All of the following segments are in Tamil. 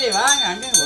de van, a mí me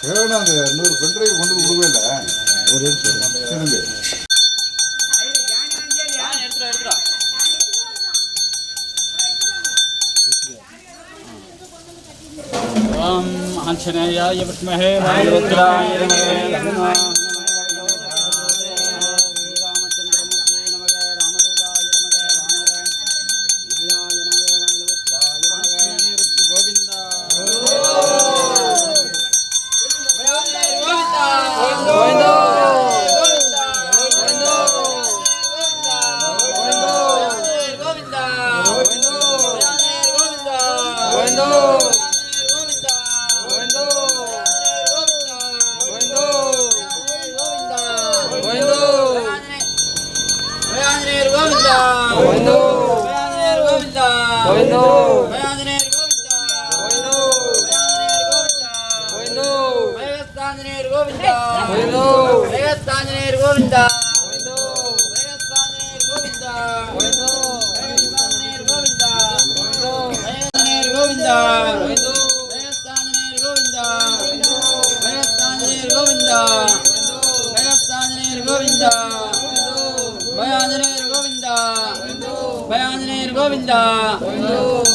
தேவையான அந்த இன்னொரு பெண்ட்ரைவ் கொண்டு கொடுக்கவே இல்லை ஒரே திரும்பி ஆஞ்சநேயாய வித்மஹே வாயுத்ராய 고인도 하늘의 고인도 고인도 고인도 고인도 고인도 고인도 고인도 భయాంజనేయుడు గోవింద.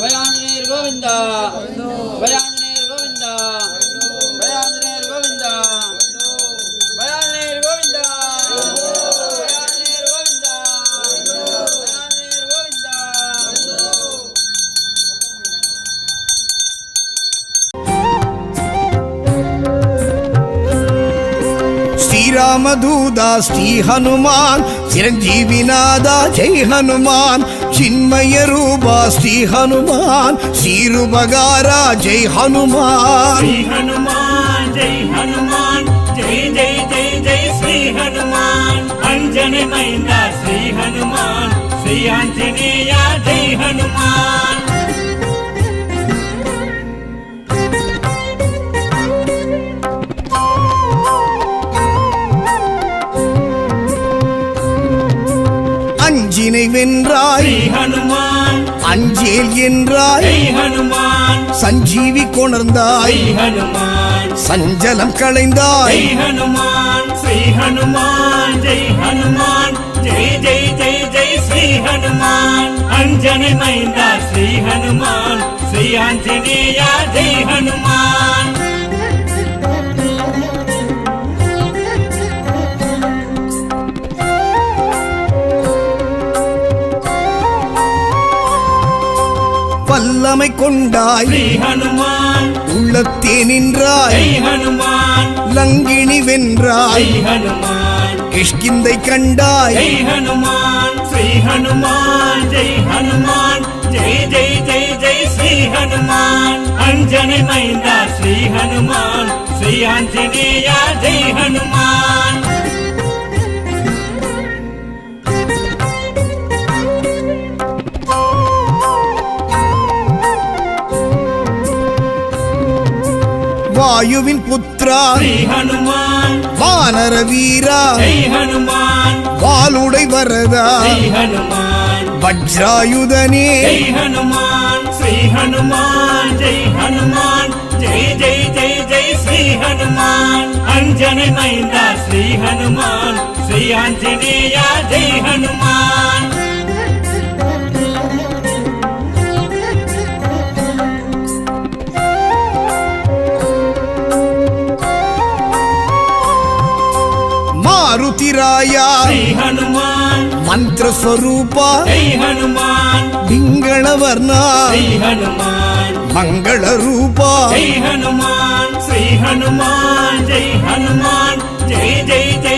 భయాంజనేయుడు గోవింద. భయాంజనేయుడు గోవింద. భయాంజనేయుడు గోవింద. భయాంజనేయుడు గోవింద. భయాంజనేయుడు గోవింద. భయాంజనేయుడు గోవింద. శ్రీరామదూత శ్రీ హనుమాన్ చిరంజీవినాథ జై హనుమాన్. ಚಿನ್ಮಯ ರೂಪಾ ಶ್ರೀ ಹನುಮಾನ್ ಶ್ರೀರು ಮಗಾರ ಜೈ ಹನುಮಾನ್ ಜೈ ಹನುಮಾನ್ ಜೈ ಜೈ ಜೈ ಜೈ ಶ್ರೀ ಹನುಮಾನ್ ಅಂಜನೆ ಮೈಂದ ಶ್ರೀ ಹನುಮಾನ್ ಶ್ರೀ ಆಂಜನೇಯ ಜೈ ಹನುಮಾನ್ வென்றாய் ஹனுமான். அஞ்சேல் என்றாய். ஹனுமான். சஞ்சீவி கொணர்ந்தாய். ஹனுமான். சஞ்சலம் களைந்தாய். ஹனுமான். ஸ்ரீ ஹனுமான். ஜெய் ஹனுமான். ஜெய் ஜெய் ஜெய் ஸ்ரீ ஹனுமான். ஜெய் ஹனுமான். வல்லமை கொண்டாய். ஹனுமான். உள்ளத்தே நின்றாய். ஹனுமான். லங்கினி வென்றாய். ஹனுமான். கிஷ்கிந்தை கண்டாய். ஹனுமான். ஸ்ரீ ஹனுமான். ஜெய் ஹனுமான். ஜெய் ஜெய் ஜெய் ஜெய் ஸ்ரீ ஹனுமான். அஞ்சனை மைந்தா ஸ்ரீ ஹனுமான். ஸ்ரீ ஆஞ்சநேயா ஜெய் ஹனுமான். வாயுவின் புத்ரா வானர வீரா. வாளுடை வரதா. வஜ்ராயுதனே. ஹனுமான். ஸ்ரீ ஹனுமான். ஜெய் ஹனுமான். ஜெய் ஜெய் ஜெய் ஜெய் ஸ்ரீ ஹனுமான். அஞ்சனை மைந்தா ஸ்ரீ ஹனுமான். ஸ்ரீ ஆஞ்சநேயா ஜெய் ஹனுமான். ರುದ್ರಾಯ ಹನುಮಾನ್ ಮಂತ್ರ ಸ್ವರೂಪ ಹನುಮಾನ್ ಪಿಂಗಳವರ್ಣ ಹನುಮಾನ್ ಮಂಗಳ ರೂಪ ಹನುಮಾನ್ ಶ್ರೀ ಹನುಮಾನ್ ಜೈ ಹನುಮಾನ್ ಜೈ ಜೈ ಜೈ